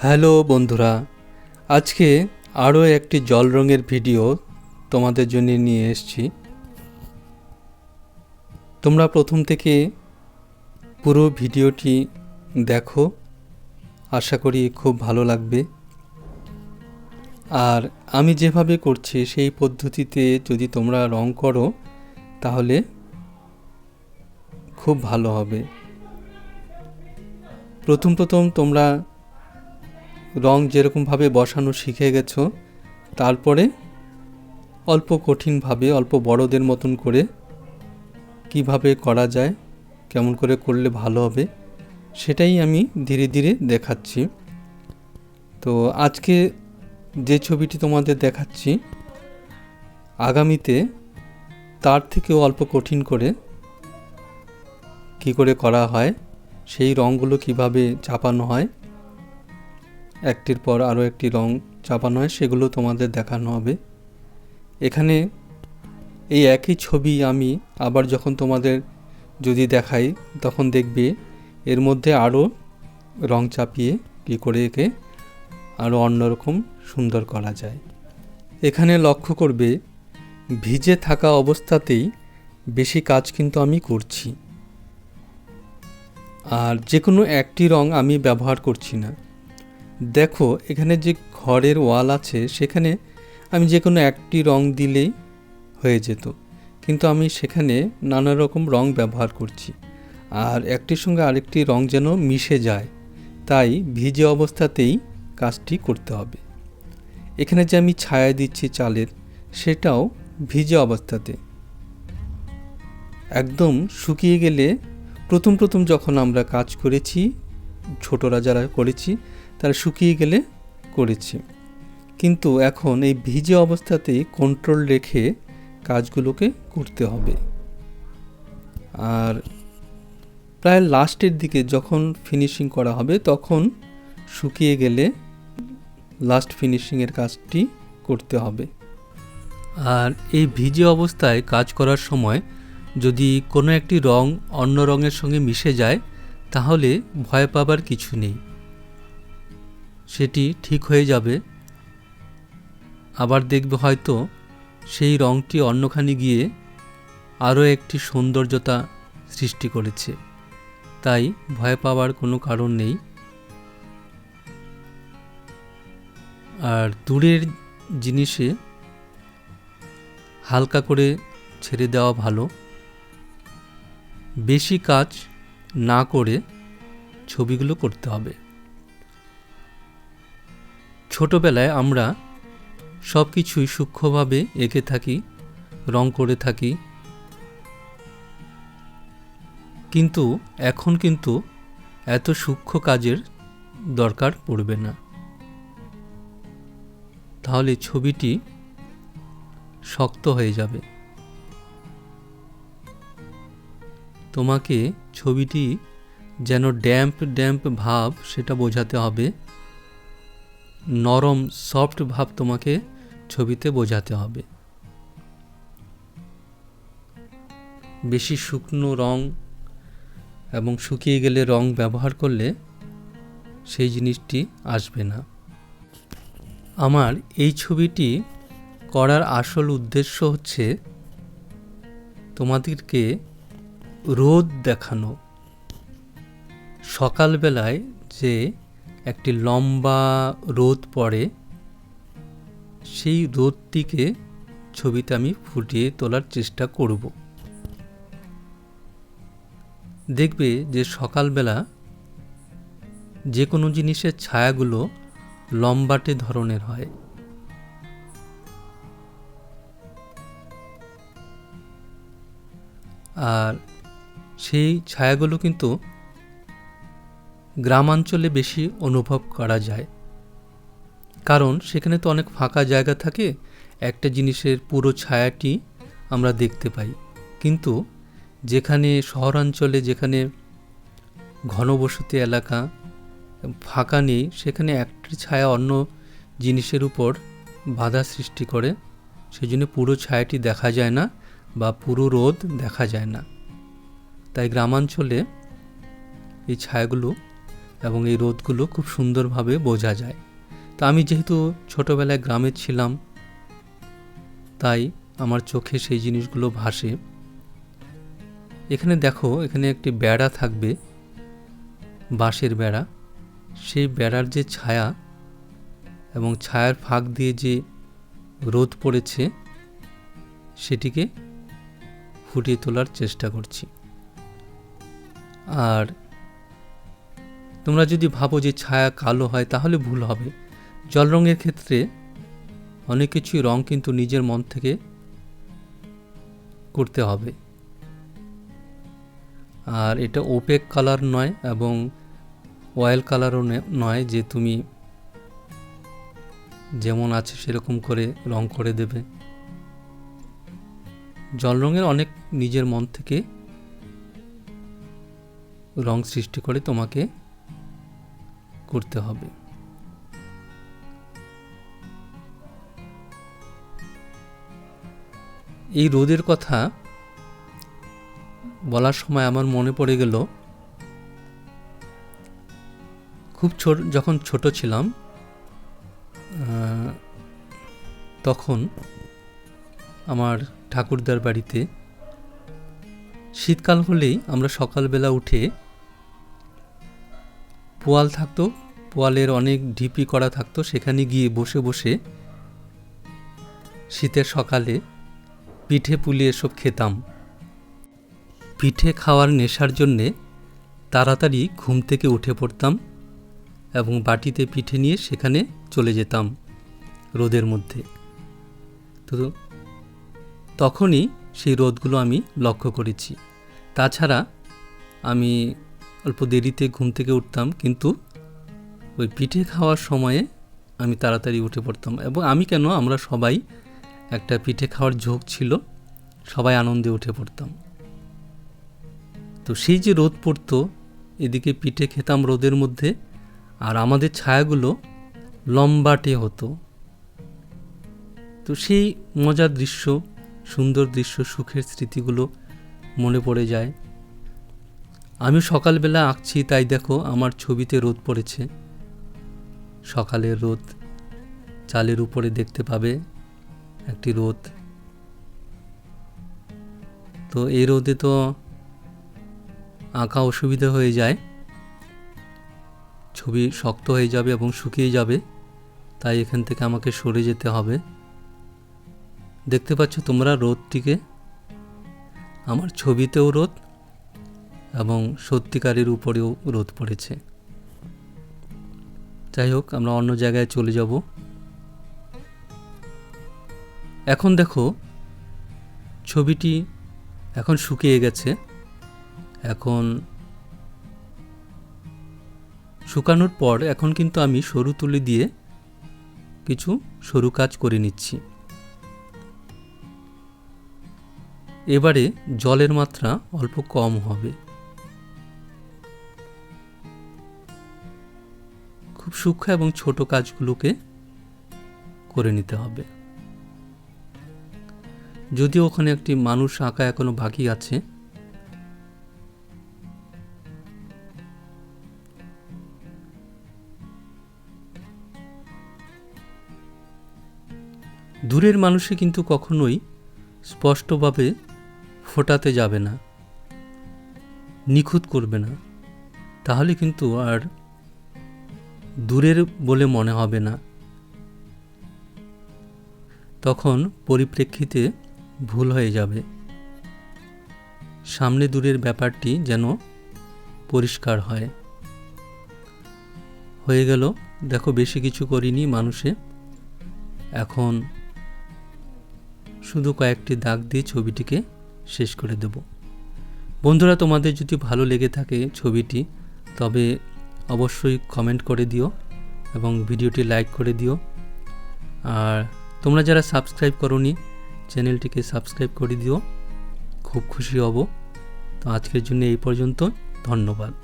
Hello বন্ধুরা, আজকে আরও একটি জল রঙের ভিডিও তোমাদের জন্য নিয়ে এসেছি। তোমরা প্রথম থেকে পুরো ভিডিওটি দেখো, আশা করি খুব ভালো লাগবে। আর আমি যেভাবে করছি সেই পদ্ধতিতে যদি তোমরা রং করো, তাহলে খুব ভালো হবে। প্রথম প্রথম তোমরা রং যেরকমভাবে বসানো শিখে গেছো, তারপরে অল্প কঠিনভাবে, অল্প বড়দের মতন করে কীভাবে করা যায়, কেমন করে করলে ভালো হবে, সেটাই আমি ধীরে ধীরে দেখাচ্ছি। তো আজকে যে ছবিটি তোমাদের দেখাচ্ছি, আগামীতে তার থেকেও অল্প কঠিন করে কি করে করা হয়, সেই রঙগুলো কীভাবে চাপানো হয় একটির পর আরও একটি রং চাপানো হয় সেগুলো তোমাদের দেখানো হবে। এখানে এই একই ছবি আমি আবার যখন তোমাদের যদি দেখাই, তখন দেখবে এর মধ্যে আরও রং চাপিয়ে কী করে একে আরও অন্যরকম সুন্দর করা যায়। এখানে লক্ষ্য করবে, ভিজে থাকা অবস্থাতেই বেশি কাজ কিন্তু আমি করছি। আর যে কোনো একটি রং আমি ব্যবহার করছি না। দেখো, এখানে যে ঘরের ওয়াল আছে, সেখানে আমি যে কোনো একটি রং দিলেই হয়ে যেত। কিন্তু আমি সেখানে নানা রকম রং ব্যবহার করছি। আর একটির সঙ্গে আরেকটি রং যেন মিশে যায়, তাই ভিজে অবস্থাতেই কাজটি করতে হবে। এখানে যে আমি ছায়া দিচ্ছি চালের, সেটাও ভিজে অবস্থাতে। একদম শুকিয়ে গেলে প্রথম প্রথম যখন আমরা কাজ করেছি, ছোটরা যারা করেছি তারা শুকিয়ে গেলে করেছি। কিন্তু এখন এই ভিজে অবস্থাতেই কন্ট্রোল রেখে কাজগুলোকে করতে হবে। আর প্রায় লাস্টের দিকে যখন ফিনিশিং করা হবে, তখন শুকিয়ে গেলে লাস্ট ফিনিশিংয়ের কাজটি করতে হবে। আর এই ভিজে অবস্থায় কাজ করার সময় যদি কোনো একটি রং অন্য রঙের সঙ্গে মিশে যায়, তাহলে ভয় পাবার কিছু নেই। সেটি ঠিক হয়ে যাবে। আবার দেখবে হয়তো সেই রঙটি অন্যখানে গিয়ে আরও একটি সৌন্দর্যতা সৃষ্টি করেছে। তাই ভয় পাওয়ার কোনো কারণ নেই। আর দূরের জিনিসে হালকা করে ছেড়ে দেওয়া ভালো। বেশি কাজ না করে ছবিগুলো করতে হবে। ছোটবেলায় আমরা সব কিছুই সূক্ষ্মভাবে এঁকে থাকি, রং করে থাকি। কিন্তু এখন কিন্তু এত সূক্ষ্ম কাজের দরকার পড়বে না। তাহলে ছবিটি শক্ত হয়ে যাবে। তোমাকে ছবিটি যেন ড্যাম্প ড্যাম্প ভাব সেটা বোঝাতে হবে। নরম সফট ভাব তোমাকে ছবিতে বোঝাতে হবে। বেশি শুকনো রং এবং শুকিয়ে গেলে রং ব্যবহার করলে সেই জিনিসটি আসবে না। আমার এই ছবিটি করার আসল উদ্দেশ্য হচ্ছে তোমাদেরকে রোদ দেখানো। সকালবেলায় যে একটি লম্বা রোদ পড়ে, সেই রোদটিকে ছবিতে আমি ফুটিয়ে তোলার চেষ্টা করব। দেখবে যে সকালবেলা যে কোনো জিনিসের ছায়াগুলো লম্বাটে ধরনের হয়। আর সেই ছায়াগুলো কিন্তু গ্রামাঞ্চলে বেশি অনুভব করা যায়। কারণ সেখানে তো অনেক ফাঁকা জায়গা থাকে, একটা জিনিসের পুরো ছায়াটি আমরা দেখতে পাই। কিন্তু যেখানে শহরাঞ্চলে, যেখানে ঘনবসতি এলাকা ফাঁকা নেই, সেখানে একটি ছায়া অন্য জিনিসের উপর বাধা সৃষ্টি করে। সেই জন্য পুরো ছায়াটি দেখা যায় না বা পুরো রোদ দেখা যায় না। তাই গ্রামাঞ্চলে এই ছায়াগুলো এবং এই রোদগুলো খুব সুন্দরভাবে বোঝা যায়। তা আমি যেহেতু ছোটোবেলায় গ্রামে ছিলাম, তাই আমার চোখে সেই জিনিসগুলো ভাসে। এখানে দেখো, এখানে একটি বেড়া থাকবে, বাঁশের বেড়া। সেই বেড়ার যে ছায়া এবং ছায়ার ফাঁক দিয়ে যে রোদ পড়েছে, সেটিকে ফুটিয়ে তোলার চেষ্টা করছি। আর তোমরা যদি ভাবো যে ছায়া কালো হয়, তাহলে ভুল হবে। জল রঙের ক্ষেত্রে অনেক কিছুই রং কিন্তু নিজের মন থেকে করতে হবে। আর এটা ওপেক কালার নয় এবং অয়েল কালারও নয় যে তুমি যেমন আছে সেরকম করে রং করে দেবে। জল রঙের অনেক নিজের মন থেকে রং সৃষ্টি করে তোমাকে করতে হবে। এই রোদের কথা বলার সময় আমার মনে পড়ে গেল, খুব ছোট, যখন ছোট ছিলাম তখন আমার ঠাকুরদার বাড়িতে শীতকাল হলেই আমরা সকালবেলা উঠে পোয়াল থাকতো পোয়ালের অনেক ঢিপি করা থাকতো, সেখানে গিয়ে বসে বসে শীতের সকালে পিঠে পুলি এসব খেতাম। পিঠে খাওয়ার নেশার জন্যে তাড়াতাড়ি ঘুম থেকে উঠে পড়তাম এবং বাটিতে পিঠে নিয়ে সেখানে চলে যেতাম রোদের মধ্যে। তো তখনই সেই রোদগুলো আমি লক্ষ্য করেছি। তাছাড়া আমি অল্প দেরিতে ঘুম থেকে উঠতাম, কিন্তু ওই পিঠে খাওয়ার সময়ে আমি তাড়াতাড়ি উঠে পড়তাম এবং আমি কেন, আমরা সবাই একটা পিঠে খাওয়ার ঝোঁক ছিল, সবাই আনন্দে উঠে পড়তাম। তো সেই যে রোদ পড়তো, এদিকে পিঠে খেতাম রোদের মধ্যে, আর আমাদের ছায়াগুলো লম্বাটে হতো। তো সেই মজার দৃশ্য, সুন্দর দৃশ্য, সুখের স্মৃতিগুলো মনে পড়ে যায়। আমি সকালবেলা আঁকছি, তাই দেখো, আমার ছবিতে রোদ পড়েছে। সকালের রোদ চালের উপরে দেখতে পাবে একটি রোদ। তো এই রোদে তো আঁকা অসুবিধা হয়ে যায়। ছবি শক্ত হয়ে যাবে এবং শুকিয়ে যাবে, তাই এখান থেকে আমাকে সরে যেতে হবে। দেখতে পাচ্ছ তোমরা রোদটিকে? আমার ছবিতেও রোদ এবং সত্যিকারের উপরেও রোদ পড়েছে। যাই হোক, আমরা অন্য জায়গায় চলে যাব। এখন দেখো, ছবিটি এখন শুকিয়ে গেছে। এখন শুকানোর পর এখন কিন্তু আমি সরু তুলি দিয়ে কিছু সরু কাজ করে নিচ্ছি। এবারে জলের মাত্রা অল্প কম হবে। সূক্ষ্ম এবং ছোট কাজগুলোকে করে নিতে হবে। যদিও ওখানে একটি মানুষ আঁকা এখনও বাকি আছে। দূরের মানুষে কিন্তু কখনোই স্পষ্টভাবে ফোটাতে যাবে না, নিখুঁত করবে না। তাহলে কিন্তু আর দূরের বলে মনে হবে না। তখন পরিপ্রেক্ষিতে ভুল হয়ে যাবে। সামনে দূরের ব্যাপারটি যেন পরিষ্কার হয়। হয়ে গেল, দেখো বেশি কিছু করিনি মানুষে। এখন শুধু কয়েকটি দাগ দিয়ে ছবিটিকে শেষ করে দেব। বন্ধুরা, তোমাদের যদি ভালো লেগে থাকে ছবিটি, তবে অবশ্যই কমেন্ট করে দিও এবং ভিডিওটি লাইক করে দিও। আর তোমরা যারা সাবস্ক্রাইব করনি চ্যানেলটিকে সাবস্ক্রাইব করে দিও। খুব খুশি হব। তো আজকের জন্য এই পর্যন্ত, ধন্যবাদ।